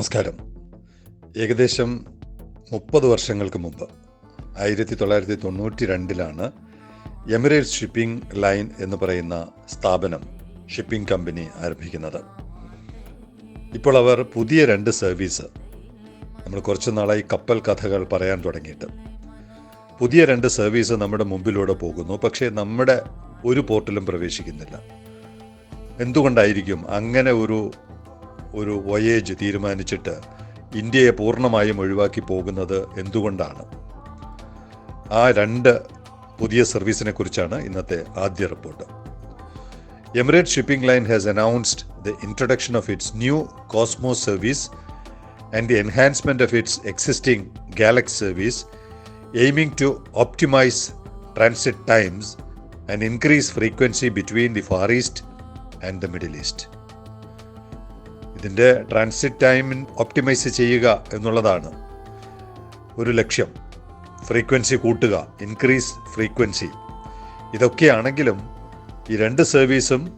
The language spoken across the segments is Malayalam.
നമസ്കാരം. ഏകദേശം മുപ്പത് വർഷങ്ങൾക്ക് മുമ്പ് ആയിരത്തി തൊള്ളായിരത്തി തൊണ്ണൂറ്റി രണ്ടിലാണ് എമിറേറ്റ്സ് ഷിപ്പിംഗ് ലൈൻ എന്ന് പറയുന്ന സ്ഥാപനം ഷിപ്പിംഗ് കമ്പനി ആരംഭിക്കുന്നത്. ഇപ്പോൾ അവർ പുതിയ രണ്ട് സർവീസ് നമ്മൾ കുറച്ച് നാളായി കപ്പൽ കഥകൾ പറയാൻ തുടങ്ങിയിട്ട്. പുതിയ രണ്ട് സർവീസ് നമ്മുടെ മുമ്പിലൂടെ പോകുന്നു പക്ഷേ നമ്മുടെ ഒരു പോർട്ടിലും പ്രവേശിക്കുന്നില്ല. എന്തുകൊണ്ടായിരിക്കും അങ്ങനെ ഒരു ഒരു വയേജ് തീരുമാനിച്ചിട്ട് ഇന്ത്യയെ പൂർണമായും ഒഴിവാക്കി പോകുന്നത് എന്തുകൊണ്ടാണ്? ആ രണ്ട് പുതിയ സർവീസിനെ കുറിച്ചാണ് ഇന്നത്തെ ആദ്യ report. Emirate shipping line has announced the introduction of its new Cosmos service and the enhancement of its existing Galax service aiming to optimise transit times and increase frequency between the Far East and the Middle East. ഇതിന്റെ ട്രാൻസിറ്റ് ടൈം ഒപ്റ്റിമൈസ് ചെയ്യുക എന്നുള്ളതാണ് ഒരു ലക്ഷ്യം. ഫ്രീക്വൻസി കൂട്ടുക ഇൻക്രീസ് ഫ്രീക്വൻസി ഇതൊക്കെയാണെങ്കിലും ഈ രണ്ട് സർവീസും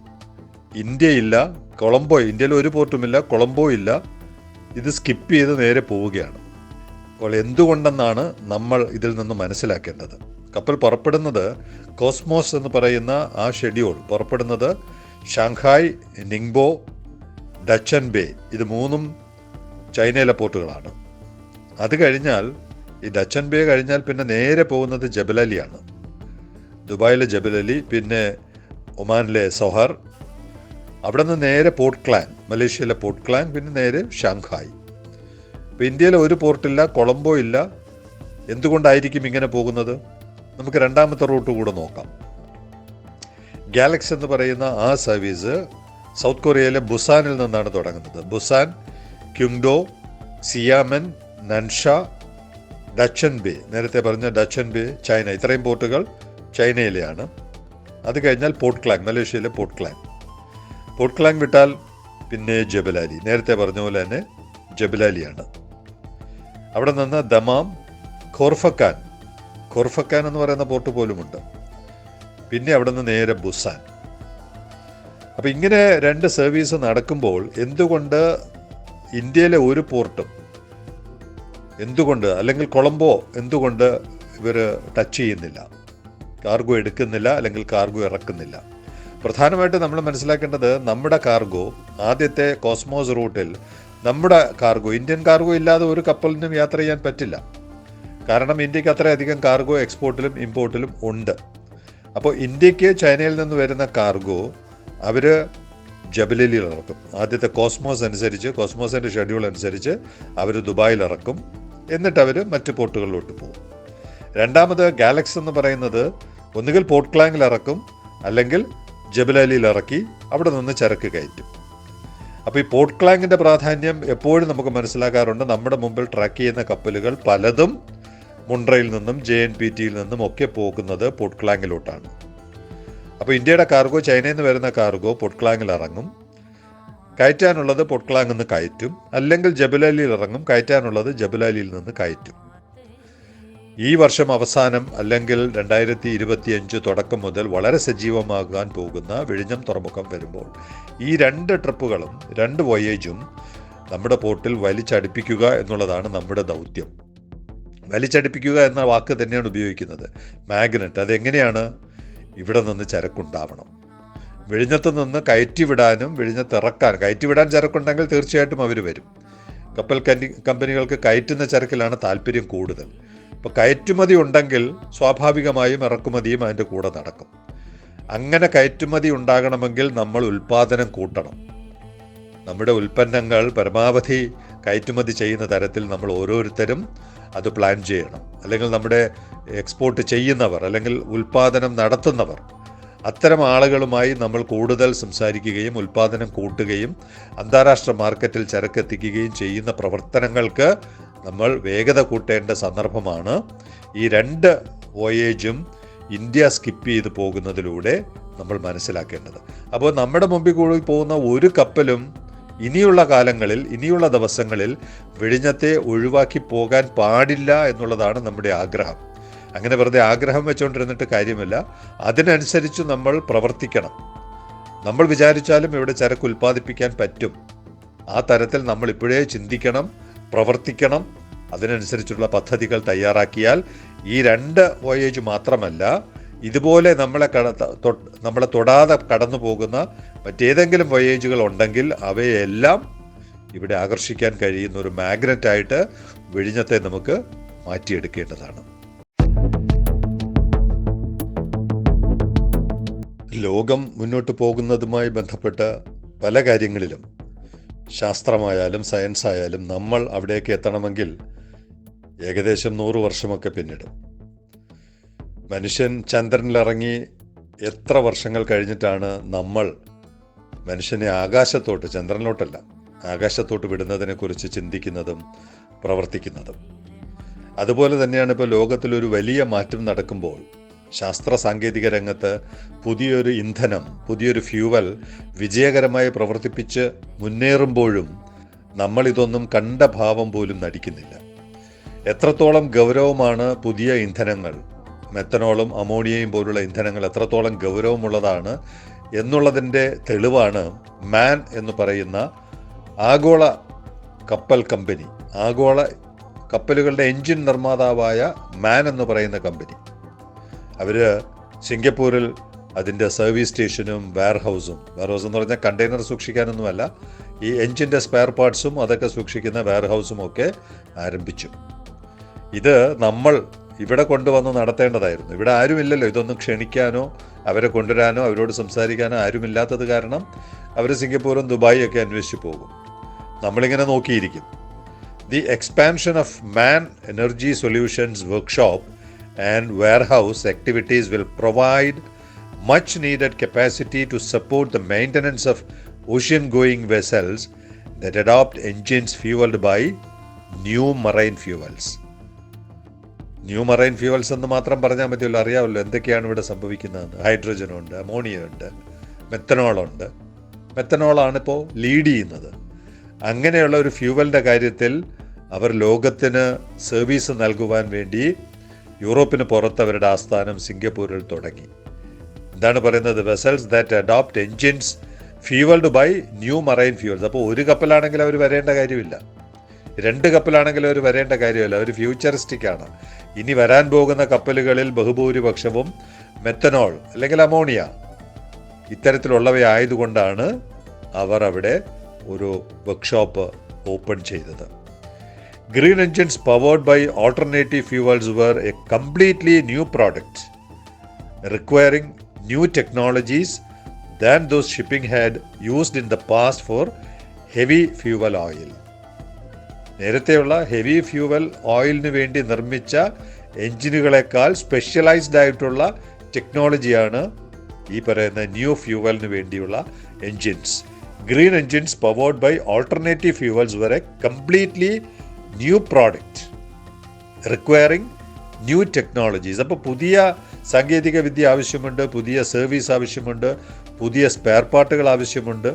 ഇന്ത്യയില്ല കൊളംബോ ഇന്ത്യയിൽ ഒരു പോർട്ടുമില്ല കൊളംബോ ഇല്ല. ഇത് സ്കിപ്പ് ചെയ്ത് നേരെ പോവുകയാണ്. അപ്പോൾ എന്തുകൊണ്ടെന്നാണ് നമ്മൾ ഇതിൽ നിന്ന് മനസ്സിലാക്കേണ്ടത്? കപ്പൽ പുറപ്പെടുന്നത് കോസ്മോസ് എന്ന് പറയുന്ന ആ ഷെഡ്യൂൾ പുറപ്പെടുന്നത് ഷാങ്ഹായ് നിങ്ബോ ഡച്ചൻ ബേ ഇത് മൂന്നും ചൈനയിലെ പോർട്ടുകളാണ്. അത് കഴിഞ്ഞാൽ ഈ ഡച്ചൻ ബേ കഴിഞ്ഞാൽ പിന്നെ നേരെ പോകുന്നത് ജബലലിയാണ്. ദുബായിലെ ജബലലി പിന്നെ ഒമാനിലെ സൊഹർ അവിടെ നിന്ന് നേരെ പോർട്ട് ക്ലാൻ മലേഷ്യയിലെ പോർട്ട് ക്ലാൻ പിന്നെ നേരെ ഷാങ്ഹായ്. ഇപ്പം ഇന്ത്യയിലെ ഒരു പോർട്ടില്ല കൊളംബോ ഇല്ല. എന്തുകൊണ്ടായിരിക്കും ഇങ്ങനെ പോകുന്നത്? നമുക്ക് രണ്ടാമത്തെ റൂട്ട് കൂടെ നോക്കാം. ഗാലക്സ് എന്ന് പറയുന്ന ആ സർവീസ് സൗത്ത് കൊറിയയിലെ ബുസാനിൽ നിന്നാണ് തുടങ്ങുന്നത്. Busan Qingdao Xiamen Nansha Dachan Bay. നേരത്തെ പറഞ്ഞ ഡച്ചൻ ബേ ചൈന. ഇത്രയും പോർട്ടുകൾ ചൈനയിലെയാണ്. അത് കഴിഞ്ഞാൽ പോർട്ട് ക്ലാങ് മലേഷ്യയിലെ പോർട്ട് ക്ലാങ്. പോർട്ട് ക്ലാങ് വിട്ടാൽ പിന്നെ ജബലാലി. നേരത്തെ പറഞ്ഞ പോലെ തന്നെ ജബലാലിയാണ്. അവിടെ നിന്ന് ദമാം ഖോർഫക്കാൻ. ഖോർഫക്കാൻ എന്ന് പറയുന്ന പോർട്ട് പോലുമുണ്ട്. പിന്നെ അവിടെ നിന്ന് നേരെ ബുസാൻ. അപ്പം ഇങ്ങനെ രണ്ട് സർവീസ് നടക്കുമ്പോൾ എന്തുകൊണ്ട് ഇന്ത്യയിലെ ഒരു പോർട്ടും എന്തുകൊണ്ട് അല്ലെങ്കിൽ കൊളംബോ എന്തുകൊണ്ട് ഇവർ ടച്ച് ചെയ്യുന്നില്ല? കാർഗോ എടുക്കുന്നില്ല അല്ലെങ്കിൽ കാർഗോ ഇറക്കുന്നില്ല? പ്രധാനമായിട്ട് നമ്മൾ മനസ്സിലാക്കേണ്ടത് നമ്മുടെ കാർഗോ ആദ്യത്തെ കോസ്മോസ് റൂട്ടിൽ നമ്മുടെ കാർഗോ ഇന്ത്യൻ കാർഗോ ഇല്ലാതെ ഒരു കപ്പലിനും യാത്ര ചെയ്യാൻ പറ്റില്ല. കാരണം ഇന്ത്യയ്ക്ക് അത്രയധികം കാർഗോ എക്സ്പോർട്ടിലും ഇമ്പോർട്ടിലും ഉണ്ട്. അപ്പോൾ ഇന്ത്യയ്ക്ക് ചൈനയിൽ നിന്ന് വരുന്ന കാർഗോ അവർ ജബലലിയിൽ ഇറക്കും. ആദ്യത്തെ കോസ്മോസ് അനുസരിച്ച് കോസ്മോസിന്റെ ഷെഡ്യൂൾ അനുസരിച്ച് അവർ ദുബായിൽ ഇറക്കും. എന്നിട്ട് അവർ മറ്റ് പോർട്ടുകളിലോട്ട് പോകും. രണ്ടാമത് ഗാലക്സ് എന്ന് പറയുന്നത് ഒന്നുകിൽ പോർട്ട് ക്ലാങ്ങിൽ ഇറക്കും അല്ലെങ്കിൽ ജബലലിയിൽ ഇറക്കി അവിടെ നിന്ന് ചരക്ക് കയറ്റും. അപ്പോൾ ഈ പോർട്ട് ക്ലാങ്ങിന്റെ പ്രാധാന്യം എപ്പോഴും നമുക്ക് മനസ്സിലാക്കാറുണ്ട്. നമ്മുടെ മുമ്പിൽ ട്രാക്ക് ചെയ്യുന്ന കപ്പലുകൾ പലതും മുണ്ട്രയിൽ നിന്നും ജെ എൻ പി ടിയിൽ നിന്നും ഒക്കെ പോകുന്നത് പോർട്ട് ക്ലാങ്ങിലോട്ടാണ് അപ്പോൾ ഇന്ത്യയുടെ കാർഗോ ചൈനയിൽ നിന്ന് വരുന്ന കാർഗോ പൊട്ട്ക്ലാങ്ങിൽ ഇറങ്ങും. കയറ്റാനുള്ളത് പൊട്ട്ക്ലാങ്ങിൽ നിന്ന് കയറ്റും. അല്ലെങ്കിൽ ജബലാലിയിൽ ഇറങ്ങും. കയറ്റാനുള്ളത് ജബലാലിയിൽ നിന്ന് കയറ്റും. ഈ വർഷം അവസാനം അല്ലെങ്കിൽ രണ്ടായിരത്തി ഇരുപത്തിയഞ്ച് തുടക്കം മുതൽ വളരെ സജീവമാകാൻ പോകുന്ന വിഴിഞ്ഞം തുറമുഖം വരുമ്പോൾ ഈ രണ്ട് ട്രിപ്പുകളും രണ്ട് വോയേജും നമ്മുടെ പോർട്ടിൽ വലിച്ചടിപ്പിക്കുക എന്നുള്ളതാണ് നമ്മുടെ ദൗത്യം. വലിച്ചടിപ്പിക്കുക എന്ന വാക്ക് തന്നെയാണ് ഉപയോഗിക്കുന്നത്. മാഗ്നറ്റ് അതെങ്ങനെയാണ്? ഇവിടെ നിന്ന് ചരക്കുണ്ടാവണം. വിഴിഞ്ഞത്ത് നിന്ന് കയറ്റി വിടാനും വിഴിഞ്ഞത്ത് ഇറക്കാൻ കയറ്റി വിടാൻ ചരക്കുണ്ടെങ്കിൽ തീർച്ചയായിട്ടും അവർ വരും. കപ്പൽ കമ്പനികൾക്ക് കയറ്റുന്ന ചരക്കിലാണ് താല്പര്യം കൂടുതൽ. അപ്പോൾ കയറ്റുമതി ഉണ്ടെങ്കിൽ സ്വാഭാവികമായും ഇറക്കുമതിയും അതിന്റെ കൂടെ നടക്കും. അങ്ങനെ കയറ്റുമതി ഉണ്ടാകണമെങ്കിൽ നമ്മൾ ഉൽപ്പാദനം കൂട്ടണം. നമ്മുടെ ഉൽപ്പന്നങ്ങൾ പരമാവധി കയറ്റുമതി ചെയ്യുന്ന തരത്തിൽ നമ്മൾ ഓരോരുത്തരും അത് പ്ലാൻ ചെയ്യണം. അല്ലെങ്കിൽ നമ്മുടെ എക്സ്പോർട്ട് ചെയ്യുന്നവർ അല്ലെങ്കിൽ ഉൽപ്പാദനം നടത്തുന്നവർ. അത്തരം ആളുകളുമായി നമ്മൾ കൂടുതൽ സംസാരിക്കുകയും ഉൽപ്പാദനം കൂട്ടുകയും അന്താരാഷ്ട്ര മാർക്കറ്റിൽ ചരക്കെത്തിക്കുകയും ചെയ്യുന്ന പ്രവർത്തനങ്ങൾക്ക് നമ്മൾ വേഗത കൂട്ടേണ്ട സന്ദർഭമാണ്. ഈ രണ്ട് വോയേജും ഇന്ത്യ സ്കിപ്പ് ചെയ്ത് പോകുന്നതിലൂടെ നമ്മൾ മനസ്സിലാക്കേണ്ടത്. അപ്പോൾ നമ്മുടെ മുമ്പിൽ കൂടി പോകുന്ന ഒരു കപ്പലും ഇനിയുള്ള കാലങ്ങളിൽ ഇനിയുള്ള ദിവസങ്ങളിൽ വിഴിഞ്ഞത്തെ ഒഴിവാക്കി പോകാൻ പാടില്ല എന്നുള്ളതാണ് നമ്മുടെ ആഗ്രഹം. അങ്ങനെ വെറുതെ ആഗ്രഹം വെച്ചുകൊണ്ടിരുന്നിട്ട് കാര്യമില്ല. അതിനനുസരിച്ച് നമ്മൾ പ്രവർത്തിക്കണം. നമ്മൾ വിചാരിച്ചാലും ഇവിടെ ചരക്ക് ഉൽപ്പാദിപ്പിക്കാൻ പറ്റും. ആ തരത്തിൽ നമ്മൾ ഇപ്പോഴേ ചിന്തിക്കണം പ്രവർത്തിക്കണം. അതിനനുസരിച്ചുള്ള പദ്ധതികൾ തയ്യാറാക്കിയാൽ ഈ രണ്ട് വോയേജ് മാത്രമല്ല ഇതുപോലെ നമ്മളെ കട നമ്മളെ തൊടാതെ കടന്നു പോകുന്ന മറ്റേതെങ്കിലും വയേജുകൾ ഉണ്ടെങ്കിൽ അവയെല്ലാം ഇവിടെ ആകർഷിക്കാൻ കഴിയുന്ന ഒരു മാഗ്നറ്റായിട്ട് വിഴിഞ്ഞത്തെ നമുക്ക് മാറ്റിയെടുക്കേണ്ടതാണ്. ലോകം മുന്നോട്ട് പോകുന്നതുമായി ബന്ധപ്പെട്ട പല കാര്യങ്ങളിലും ശാസ്ത്രമായാലും സയൻസ് ആയാലും നമ്മൾ അവിടേക്ക് എത്തണമെങ്കിൽ ഏകദേശം നൂറ് വർഷമൊക്കെ പിന്നിടും. മനുഷ്യൻ ചന്ദ്രനിലിറങ്ങി എത്ര വർഷങ്ങൾ കഴിഞ്ഞിട്ടാണ് നമ്മൾ മനുഷ്യനെ ആകാശത്തോട്ട് ചന്ദ്രനിലോട്ടല്ല ആകാശത്തോട്ട് വിടുന്നതിനെക്കുറിച്ച് ചിന്തിക്കുന്നതും പ്രവർത്തിക്കുന്നതും. അതുപോലെ തന്നെയാണ് ഇപ്പോൾ ലോകത്തിലൊരു വലിയ മാറ്റം നടക്കുമ്പോൾ ശാസ്ത്ര സാങ്കേതിക രംഗത്ത് പുതിയൊരു ഇന്ധനം പുതിയൊരു ഫ്യൂവൽ വിജയകരമായി പ്രവർത്തിപ്പിച്ച് മുന്നേറുമ്പോഴും നമ്മളിതൊന്നും കണ്ട ഭാവം പോലും നടിക്കുന്നില്ല. എത്രത്തോളം ഗൗരവമാണ് പുതിയ ഇന്ധനങ്ങൾ മെത്തനോളും അമോണിയയും പോലുള്ള ഇന്ധനങ്ങൾ എത്രത്തോളം ഗൗരവമുള്ളതാണ് എന്നുള്ളതിന്റെ തെളിവാണ് മാൻ എന്ന് പറയുന്ന ആഗോള കപ്പൽ കമ്പനി. ആഗോള കപ്പലുകളുടെ എൻജിൻ നിർമ്മാതാവായ മാൻ എന്ന് പറയുന്ന കമ്പനി. അവർ സിംഗപ്പൂരിൽ അതിന്റെ സർവീസ് സ്റ്റേഷനും വെയർഹൗസും വെയർഹൗസ് എന്ന് പറഞ്ഞാൽ കണ്ടെയ്നർ സൂക്ഷിക്കാനൊന്നുമല്ല ഈ എൻജിന്റെ സ്പെയർ പാർട്സും അതൊക്കെ സൂക്ഷിക്കുന്ന വെയർഹൗസും ഒക്കെ ആരംഭിച്ചു. ഇത് നമ്മൾ ഇവിടെ കൊണ്ടുവന്ന് നടത്തേണ്ടതായിരുന്നു. ഇവിടെ ആരുമില്ലല്ലോ. ഇതൊന്നും ക്ഷണിക്കാനോ അവരെ കൊണ്ടുവരാനോ അവരോട് സംസാരിക്കാനോ ആരുമില്ലാത്തത് കാരണം അവർ സിംഗപ്പൂരും ദുബായും ഒക്കെ അന്വേഷിച്ച് പോകും. നമ്മളിങ്ങനെ നോക്കിയിരിക്കും the expansion of MAN Energy Solutions workshop and warehouse activities will provide much needed capacity to support the maintenance of ocean going vessels that adopt engines fuelled by new marine fuels. New marine fuels എന്ന് മാത്രം പറഞ്ഞാൽ പറ്റുമല്ലോ അറിയാമല്ലോ എന്തൊക്കെയാണ് ഇവിടെ സംഭവിക്കുന്നതെന്ന്. ഹൈഡ്രജനുണ്ട് അമോണിയ ഉണ്ട് മെത്തനോളുണ്ട്. മെത്തനോളാണ് ഇപ്പോൾ ലീഡ് ചെയ്യുന്നത്. അങ്ങനെയുള്ള ഒരു ഫ്യൂവലിന്റെ കാര്യത്തിൽ അവർ ലോകത്തിന് സർവീസ് നൽകുവാൻ വേണ്ടി യൂറോപ്പിന് പുറത്ത് അവരുടെ ആസ്ഥാനം സിംഗപ്പൂരിൽ തുടങ്ങി. എന്താണ് പറയുന്നത്? Vessels that adopt engines fuelled by new marine fuels അപ്പോൾ ഒരു കപ്പലാണെങ്കിൽ അവർ വരേണ്ട കാര്യമില്ല. രണ്ട് കപ്പലാണെങ്കിൽ അവർ വരേണ്ട കാര്യമല്ല അവർ ഫ്യൂച്ചറിസ്റ്റിക് ആണ് ഇനി വരാൻ പോകുന്ന കപ്പലുകളിൽ ബഹുഭൂരിപക്ഷവും മെത്തനോൾ അല്ലെങ്കിൽ അമോണിയ ഇത്തരത്തിലുള്ളവയായതുകൊണ്ടാണ് അവർ അവിടെ ഒരു വർക്ക്ഷോപ്പ് ഓപ്പൺ ചെയ്തത് green engines powered by alternative fuels were a completely new product requiring new technologies than those shipping had used in the past for heavy fuel oil. നേരത്തെയുള്ള ഹെവി ഫ്യൂവൽ ഓയിലിന് വേണ്ടി നിർമ്മിച്ച എഞ്ചിനുകളെക്കാൾ സ്പെഷ്യലൈസ്ഡ് ആയിട്ടുള്ള ടെക്നോളജിയാണ് ഈ പറയുന്ന ന്യൂ ഫ്യൂവലിന് വേണ്ടിയുള്ള engines. Green engines powered by alternative fuels were completely new product requiring new technologies. അപ്പോൾ പുതിയ സാങ്കേതിക വിദ്യ ആവശ്യമുണ്ട് പുതിയ സർവീസ് ആവശ്യമുണ്ട് പുതിയ സ്പെയർ പാർട്ടുകൾ ആവശ്യമുണ്ട്.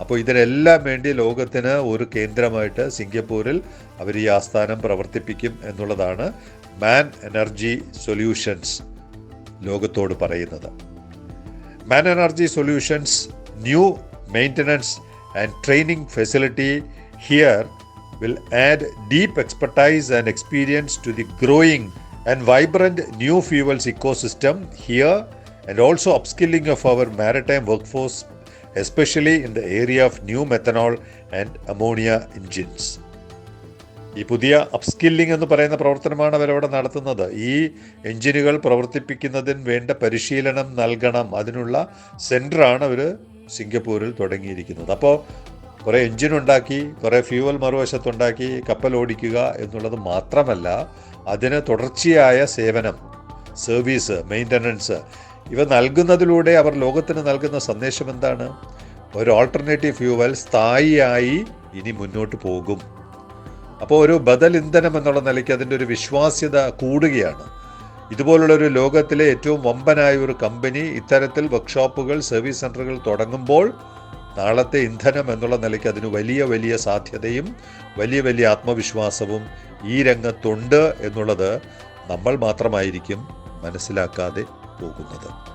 അപ്പോൾ ഇതിനെല്ലാം വേണ്ടി ലോകത്തിന് ഒരു കേന്ദ്രമായിട്ട് സിംഗപ്പൂരിൽ അവർ ഈ ആസ്ഥാനം പ്രവർത്തിപ്പിക്കും എന്നുള്ളതാണ് മാൻ എനർജി സൊല്യൂഷൻസ് ലോകത്തോട് പറയുന്നത്. MAN Energy Solutions new maintenance and training facility here will add deep expertise and experience to the growing and vibrant new fuels ecosystem here and also upskilling of our maritime workforce, especially in the area of new methanol and ammonia engines. ഈ പുതിയ അപ്സ്കില്ലിംഗ് എന്ന് പറയുന്ന പ്രവർത്തനമാണ് അവരവിടെ നടത്തുന്നത്. ഈ എഞ്ചിനുകൾ പ്രവർത്തിപ്പിക്കുന്നതിന് വേണ്ട പരിശീലനം നൽകണം. അതിനുള്ള സെന്ററാണ് അവർ സിംഗപ്പൂരിൽ തുടങ്ങിയിരിക്കുന്നത്. അപ്പോൾ കുറേ എഞ്ചിൻ ഉണ്ടാക്കി കുറേ ഫ്യൂവൽ മറുവശത്തുണ്ടാക്കി കപ്പൽ ഓടിക്കുക എന്നുള്ളത് മാത്രമല്ല അതിന് തുടർച്ചയായ സേവനം സർവീസ് മെയിന്റനൻസ് ഇവ നൽകുന്നതിലൂടെ അവർ ലോകത്തിന് നൽകുന്ന സന്ദേശം എന്താണ്? ഒരു ഓൾട്ടർനേറ്റീവ് ഫ്യൂവൽ സ്ഥായിയായി ഇനി മുന്നോട്ട് പോകും. അപ്പോൾ ഒരു ബദൽ ഇന്ധനം എന്നുള്ള നിലയ്ക്ക് അതിന്റെ ഒരു വിശ്വാസ്യത കൂടുകയാണ്. ഇതുപോലുള്ള ഒരു ലോകത്തിലെ ഏറ്റവും വമ്പനായ ഒരു കമ്പനി ഇത്തരത്തിൽ വർക്ക്ഷോപ്പുകൾ സർവീസ് സെന്ററുകൾ തുടങ്ങുമ്പോൾ നാളത്തെ ഇന്ധനം എന്നുള്ള നിലയ്ക്ക് അതിന് വലിയ വലിയ സാധ്യതയും വലിയ വലിയ ആത്മവിശ്വാസവും ഈ രംഗത്തുണ്ട് എന്നുള്ളത് നമ്മൾ മാത്രമായിരിക്കും മനസ്സിലാക്കാതെ പോകുന്നത്